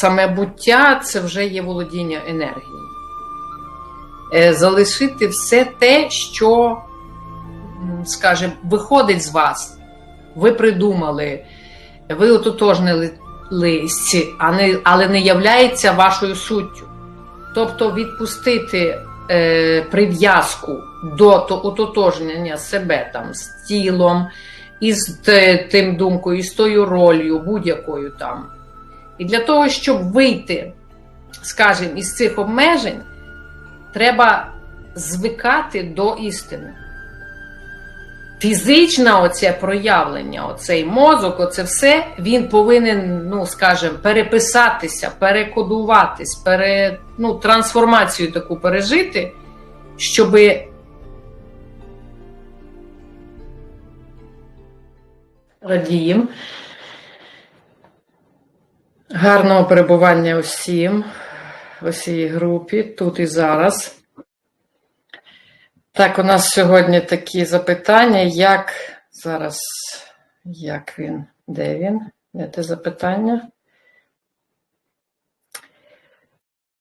саме буття це вже є володіння енергією. Е, Залишити все те, що, скажімо, виходить з вас. Ви придумали, ви ототожнились, але не являється вашою суттю. Тобто відпустити е, прив'язку до то- ототожнення себе там з тілом, із тим думкою, із тою ролью, будь-якою там. І для того, щоб вийти, скажімо, із цих обмежень, треба звикати до істини. Фізичне оце проявлення, оцей мозок, оце все, він повинен, ну, скажімо, переписатися, перекодуватись, пере, ну, трансформацію таку пережити, щоби радіємо. Гарного перебування усім, усій групі, тут і зараз. Так, у нас сьогодні такі запитання, як зараз, як він, де він? Де те запитання?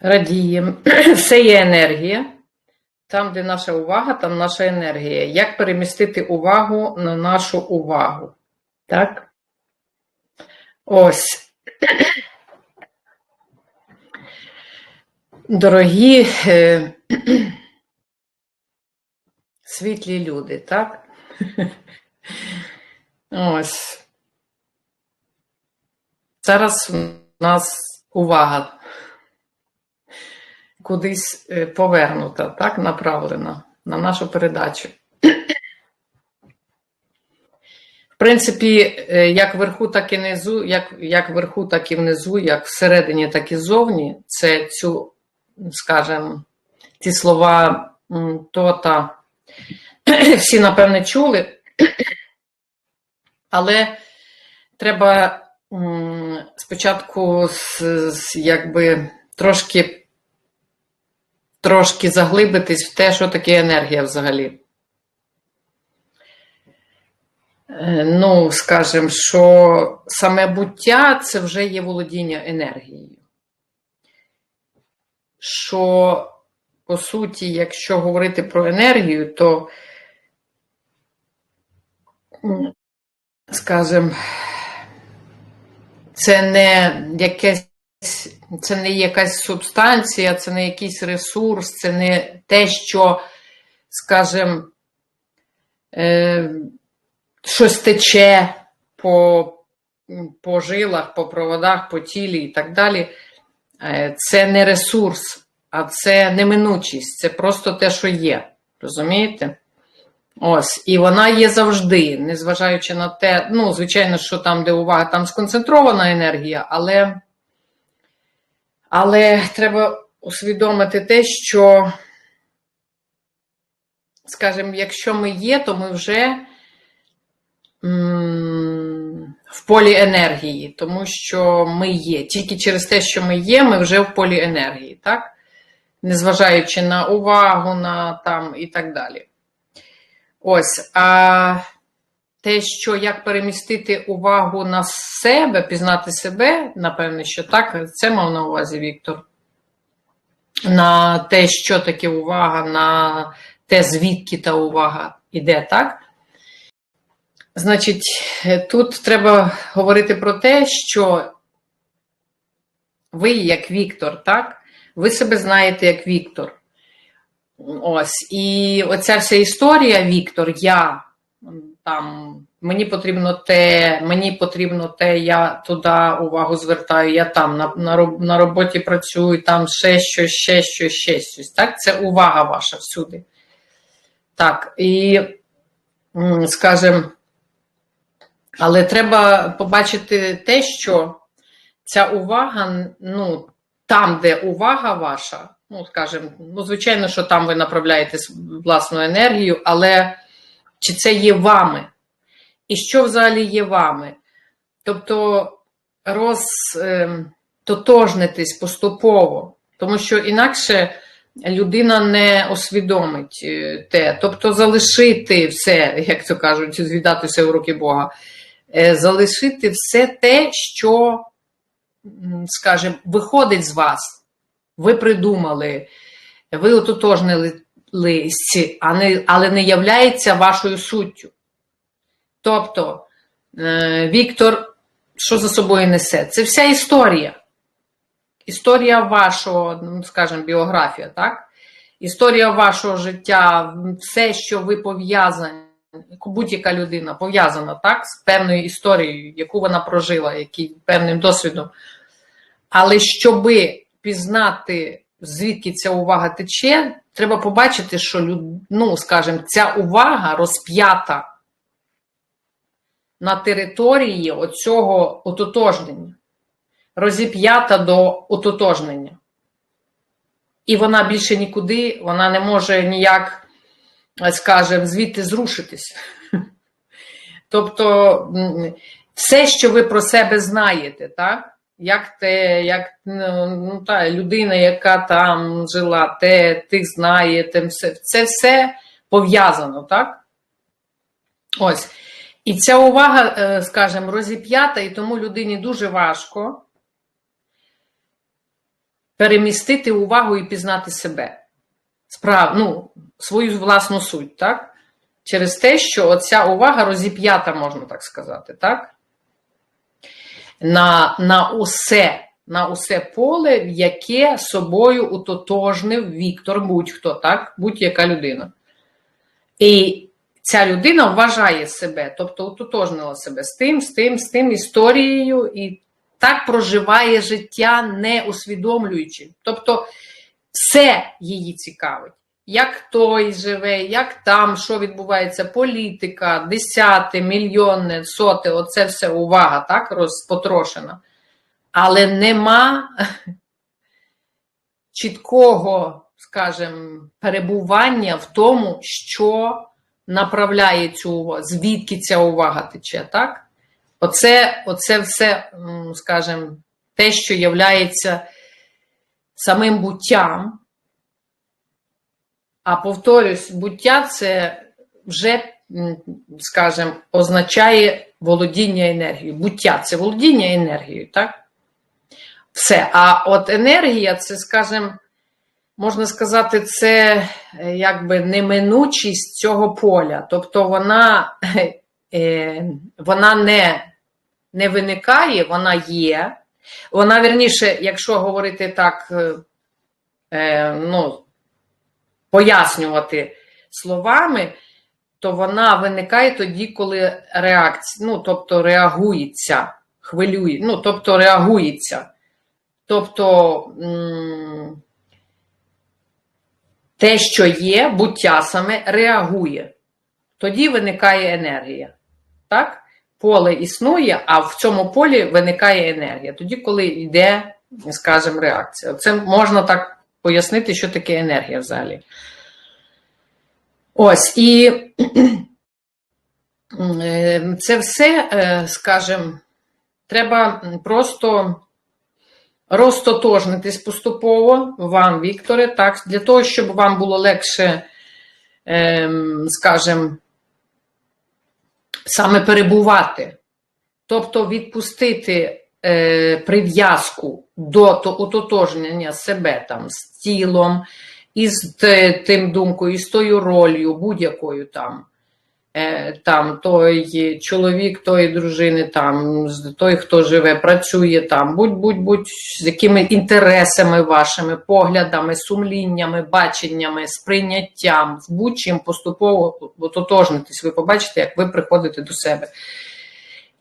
Радіємо. Все є енергія. Там, де наша увага, там наша енергія. Як перемістити увагу на нашу увагу? Так? Ось. Дорогі е, світлі люди, так? Ось. Зараз у нас увага кудись е, повернута, так, направлена на нашу передачу. В принципі, е, як вверху, так і внизу, як, як вверху, так і внизу, як всередині, так і зовні, це цю, скажімо, ці слова тота всі, напевне, чули, але треба спочатку якби трошки, трошки заглибитись в те, що таке енергія взагалі. Е, Ну, скажімо, що саме буття це вже є володіння енергією. Що, по суті, якщо говорити про енергію, то, м, скажімо, це не якесь, це не якась субстанція, це не якийсь ресурс, це не те, що, скажімо, е, щось тече по, по жилах, по проводах, по тілі і так далі. Е, Це не ресурс, а це неминучість, це просто те, що є. Розумієте? Ось, і вона є завжди, незважаючи на те, ну, звичайно, що там, де увага, там сконцентрована енергія, але, але треба усвідомити те, що, скажімо, якщо ми є, то ми вже в полі енергії, тому що ми є. Тільки через те, що ми є, ми вже в полі енергії, так? Незважаючи на увагу, на там і так далі. Ось, а те, що як перемістити увагу на себе, пізнати себе, напевне, що так, це мав на увазі Віктор. На те, що таке увага, на те, звідки та увага іде, так? Значить, тут треба говорити про те, що ви, як Віктор, так? Ви себе знаєте як Віктор. Ось, і оця вся історія, Віктор, я там, мені потрібно те, мені потрібно те, я туди увагу звертаю, я там на, на, на роботі працюю, там ще щось, ще щось, ще щось. Так, це увага ваша всюди. Так, і скажімо, але треба побачити те, що ця увага, ну, там, де увага ваша, ну, скажімо, ну, звичайно, що там ви направляєте власну енергію, але чи це є вами? І що взагалі є вами? Тобто розтотожнитись поступово, тому що інакше людина не освідомить е, те. Тобто залишити все, як то кажуть, звідати все в руки Бога, залишити все те, що скажімо, виходить з вас, ви придумали, ви ототожнились, але не являється вашою суттю. Тобто, е, Віктор, що за собою несе? Це вся історія. Історія вашого, ну, скажімо, біографія, так? Історія вашого життя, все, що ви пов'язані, будь-яка людина пов'язана так, з певною історією, яку вона прожила, який, певним досвідом. Але щоби пізнати, звідки ця увага тече, треба побачити, що ну, скажімо, ця увага розп'ята на території оцього ототожнення, розіп'ята до ототожнення. І вона більше нікуди, вона не може ніяк, скажімо, звідти зрушитись. Тобто, все, що ви про себе знаєте, так? Як те, як ну, ну, та людина, яка там жила, те, тих знає, тим все, це все пов'язано, так? Ось. І ця увага, е, скажімо, розіп'ята, і тому людині дуже важко перемістити увагу і пізнати себе. Справ, ну, свою власну суть, так? Через те, що оця увага розіп'ята, можна так сказати, так? На, на усе, на усе поле, яке собою утотожнив Віктор, будь-хто, так? Будь-яка людина. І ця людина вважає себе, тобто утотожнила себе з тим, з тим, з тим історією, і так проживає життя, не усвідомлюючи. Тобто все її цікавить. Як той живе, як там, що відбувається, політика, десяте, мільйонне, соте, оце все увага, так, розпотрошена. Але нема чіткого, скажімо, перебування в тому, що направляє цю увагу, звідки ця увага тече, так? Оце, оце все, скажімо, те, що являється самим буттям. А повторюсь, буття це вже, скажімо, означає володіння енергією. Буття це володіння енергією, так? Все. А от енергія, це, скажімо, можна сказати, це е, якби неминучість цього поля. Тобто вона, е, вона не, не виникає, вона є. Вона, верніше, якщо говорити так, е, е, ну, пояснювати словами, то вона виникає тоді, коли реакція, ну, тобто реагується, хвилює, ну, тобто реагується. Тобто те, що є, буття саме реагує. Тоді виникає енергія. Так? Поле існує, а в цьому полі виникає енергія. Тоді, коли йде, скажімо, реакція. Це можна так пояснити, що таке енергія взагалі. Ось, і це все, е, скажімо, треба просто розтотожнитись поступово вам, Вікторе, так, для того, щоб вам було легше, ем, скажімо, саме перебувати. Тобто відпустити е, прив'язку до то- ототожнення себе там з тілом, із тим думкою, із тою ролью, будь-якою там. Е, там той чоловік, тої дружини, там той, хто живе, працює там, будь-будь-будь, з якими інтересами вашими, поглядами, сумліннями, баченнями, сприйняттям, будь-чим поступово ототожнитись. Ви побачите, як ви приходите до себе.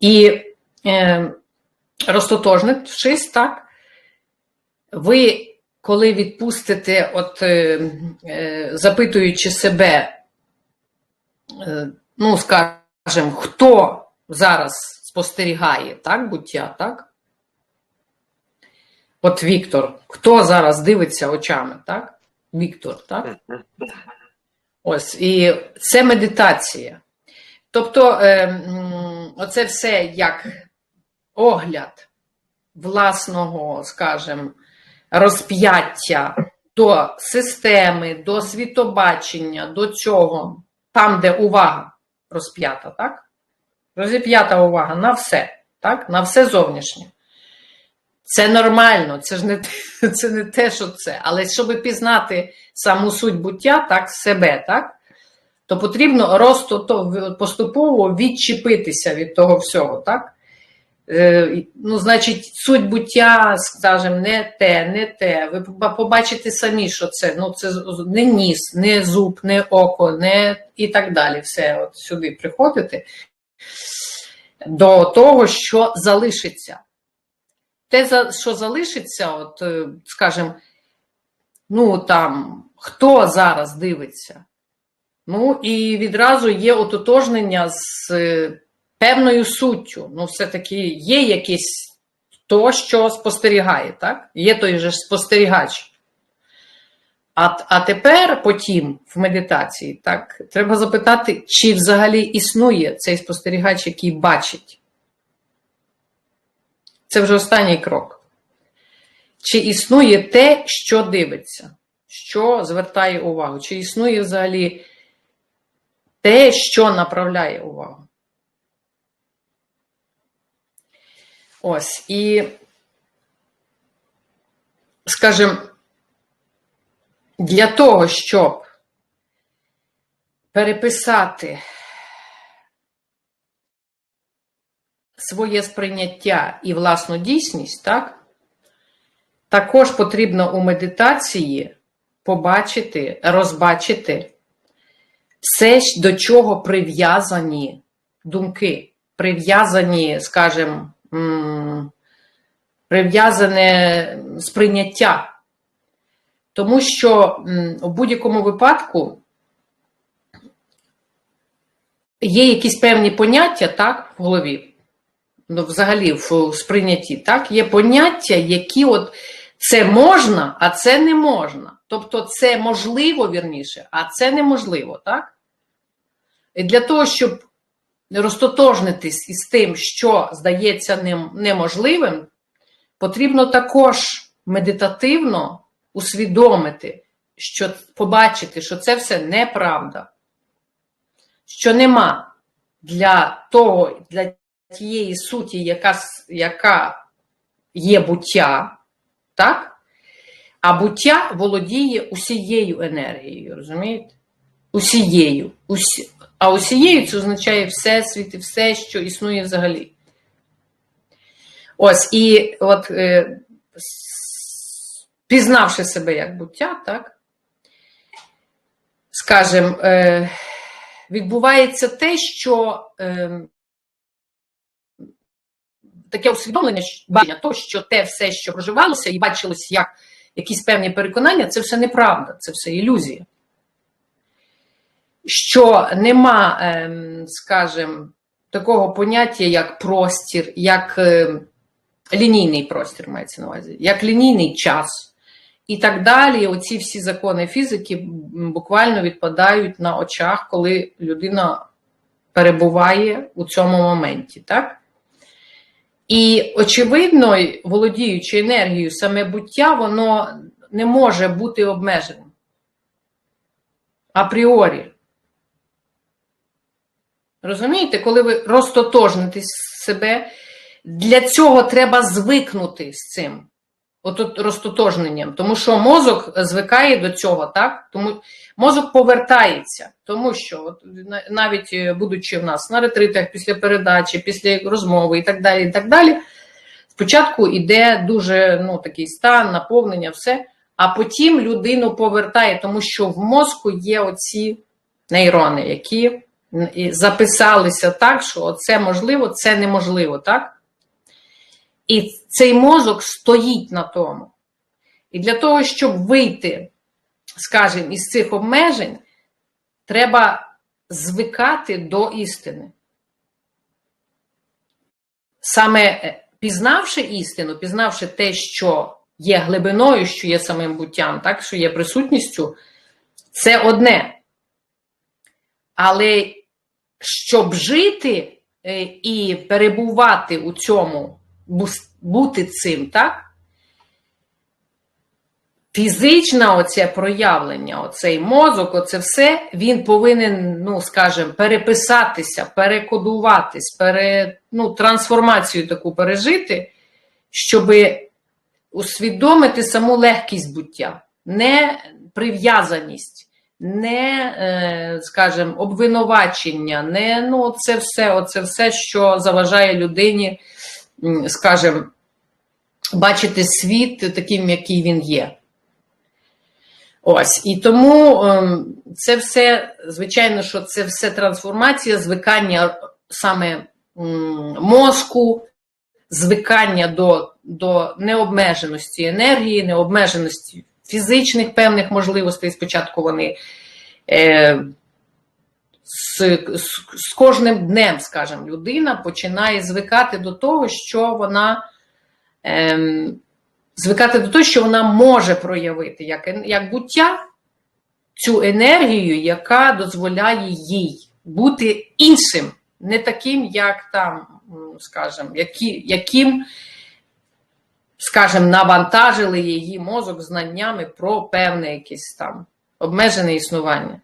І е, розтотожнившись, так, ви, коли відпустите, от, е, е, запитуючи себе, ну, скажімо, хто зараз спостерігає так, буття, так? От Віктор, хто зараз дивиться очами, так? Віктор, так? Ось, і це медитація. Тобто, е, оце все як огляд власного, скажімо, розп'яття до системи, до світобачення, до цього, там, де увага розп'ята, так? Розіп'ята увага на все, так? На все зовнішнє. Це нормально, це ж не, це не те, що це. Але щоб пізнати саму суть буття, так, себе, так, то потрібно росту то поступово відчепитися від того всього, так? Е, ну, значить, суть буття, скажімо, не те, не те. Ви побачите самі, що це. Ну, це не ніс, не зуб, не око, не і так далі. Все от сюди приходите до того, що залишиться. Те, що залишиться, от, е, скажімо, ну там, хто зараз дивиться? Ну, і відразу є ототожнення з е, певною суттю. Ну, все-таки є якесь то, що спостерігає, так? Є той же спостерігач. А, а тепер, потім, в медитації, так, треба запитати, чи взагалі існує цей спостерігач, який бачить. Це вже останній крок. Чи існує те, що дивиться, що звертає увагу? Чи існує взагалі те, що направляє увагу? Ось і, скажімо, для того, щоб переписати своє сприйняття і власну дійсність, так, також потрібно у медитації побачити, розбачити все, до чого прив'язані думки, прив'язані, скажімо, прив'язане сприйняття. Тому що у будь-якому випадку є якісь певні поняття так, в голові, ну, взагалі в сприйнятті, так, є поняття, які от це можна, а це не можна. Тобто це можливо вірніше, а це неможливо, так? І для того, щоб розтотожнитись із тим, що здається нем- неможливим, потрібно також медитативно усвідомити, що побачити, що це все неправда, що нема для того, для тієї суті, яка, яка є буття, так? А буття володіє усією енергією, розумієте? Усією. Усі... А усією це означає всесвіт і все, що існує взагалі. Ось, і от е, пізнавши себе як буття, так, скажем, е, відбувається те, що е, таке усвідомлення, бачення того, що те все, що проживалося і бачилось як якісь певні переконання, це все неправда, це все ілюзія. Що нема, ем, скажімо, такого поняття, як простір, як ем, лінійний простір мається на увазі, як лінійний час. І так далі, оці всі закони фізики буквально відпадають на очах, коли людина перебуває у цьому моменті. Так? І, очевидно, володіючи енергією саме буття, воно не може бути обмеженим апріорі. Розумієте, коли ви розтотожнитесь себе, для цього треба звикнути з цим, от, от розтотожненням, тому що мозок звикає до цього, так? Тому мозок повертається, тому що от, навіть е, будучи в нас на ретритах після передачі, після розмови і так далі, і так далі, спочатку йде дуже ну, такий стан, наповнення, все, а потім людину повертає, тому що в мозку є оці нейрони, які і записалися так, що це можливо, це неможливо, так? І цей мозок стоїть на тому. І для того, щоб вийти, скажімо, із цих обмежень, треба звикати до істини. Саме е, пізнавши істину, пізнавши те, що є глибиною, що є самим буттям, так, що є присутністю, це одне. Але щоб жити е, і перебувати у цьому, бути цим, так? Фізичне оце проявлення, оцей мозок, оце все, він повинен, ну, скажімо, переписатися, перекодуватись, пере, ну, трансформацію таку пережити, щоб усвідомити саму легкість буття, не прив'язаність, не, е, скажімо, обвинувачення, не ну, це все, оце все, що заважає людині, скажімо, бачити світ таким, який він є. Ось, і тому ем, це все, звичайно, що це все трансформація, звикання саме мозку, звикання до, до необмеженості енергії, необмеженості фізичних певних можливостей. Спочатку вони е, з, з, з кожним днем, скажімо, людина починає звикати до того, що вона. Е, звикати до того, що вона може проявити як, як буття цю енергію, яка дозволяє їй бути іншим, не таким, як там, скажімо, які, яким, скажімо, навантажили її мозок знаннями про певне якесь там обмежене існування.